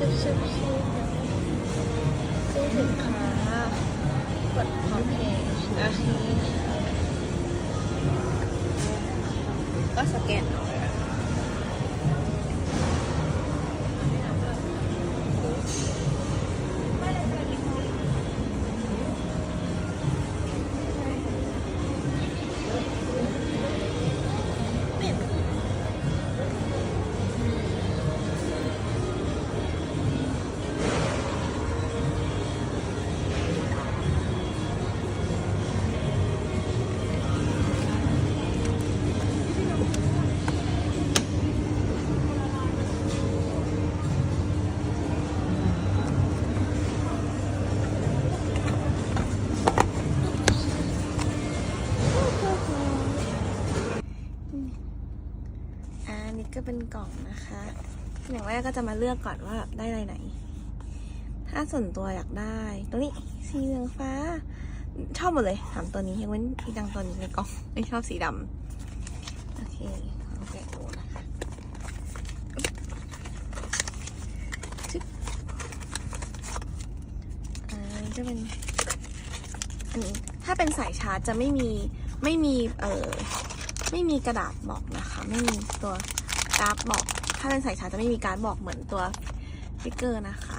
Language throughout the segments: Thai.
ชิบชิบชิบซื้อสินค้ากดพร้อมเพย์โอเคก็สแกนเนาะ นี่ก็เป็นกล่องนะคะ อย่างแรกก็จะมาเลือกก่อนว่าได้อะไรไหน ถ้าส่วนตัวอยากได้ ตัวนี้สีเหลืองฟ้า ชอบหมดเลยถามตัวนี้ยังเว้นอีดังตัวนี้ในกล่องไม่ชอบสีดำโอเคลองแกะดูนะคะชึบอ่าจะเป็นอันนี้ถ้าเป็นสายชาร์จจะไม่มีไม่มีเอ่อไม่มีกระดาษบอกนะคะ ไม่มีตัว กราฟบอก ถ้าเป็นสายชาจะไม่มีการบอกเหมือนตัวฟิกเกอร์นะคะ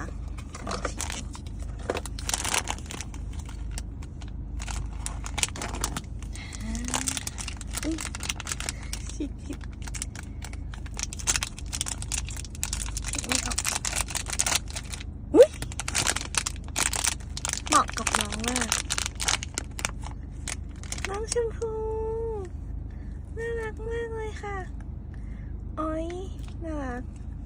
ฉีดกับน้องมาก น้องชมพู น่ารักมากเลยค่ะ ôi nó là